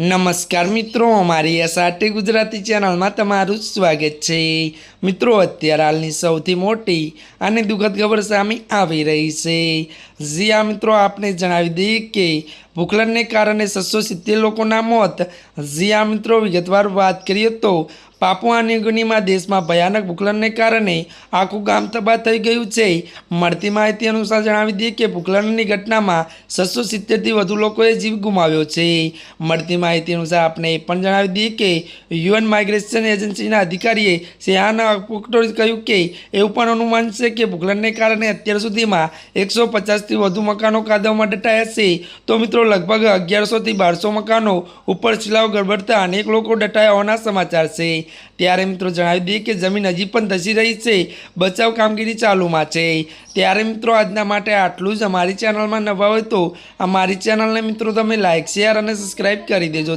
નમસ્કાર મિત્રો, અમારી એસઆરટી ગુજરાતી ચેનલમાં તમારું સ્વાગત છે. મિત્રો, અત્યારે હાલની સૌથી મોટી અને દુઃખદ ખબર સામે આવી રહી છે. જ્યાં મિત્રો, આપને જણાવી દઈએ કે ભૂખલનને કારણે છસો સિત્તેર લોકોના મોત. જ્યાં મિત્રો, વિગતવાર વાત કરીએ તો પાપુઆ નિગુનીમાં દેશમાં ભયાનક ભૂખલણને કારણે આખું ગામ તબાહ થઈ ગયું છે. મળતી માહિતી અનુસાર જણાવી દઈએ કે ભૂખલણની ઘટનામાં છસો સિત્તેરથી વધુ લોકોએ જીવ ગુમાવ્યો છે. મળતી માહિતી અનુસાર આપણે એ પણ જણાવી દઈએ કે યુએન માઇગ્રેશન એજન્સીના અધિકારીએ સિયાના પુક્ટોએ કહ્યું કે એવું પણ અનુમાન છે કે ભૂખલણને કારણે અત્યાર સુધીમાં એકસો પચાસથી વધુ મકાનો કાદવમાં દટાયા છે. તો મિત્રો, લગભગ અગિયારસોથી બારસો મકાનો ઉપર શિલાવ ગડબડતા અનેક લોકો દટાયા હોવાના સમાચાર છે. ત્યારે મિત્રો જણાવી દઈએ કે જમીન હજી પણ ધસી રહી છે. બચાવ કામગીરી ચાલુમાં છે. ત્યારે મિત્રો આજના માટે આટલું જ. અમારી ચેનલમાં નવા હોય તો અમારી ચેનલને મિત્રો તમે લાઇક શેર અને સબસ્ક્રાઈબ કરી દેજો.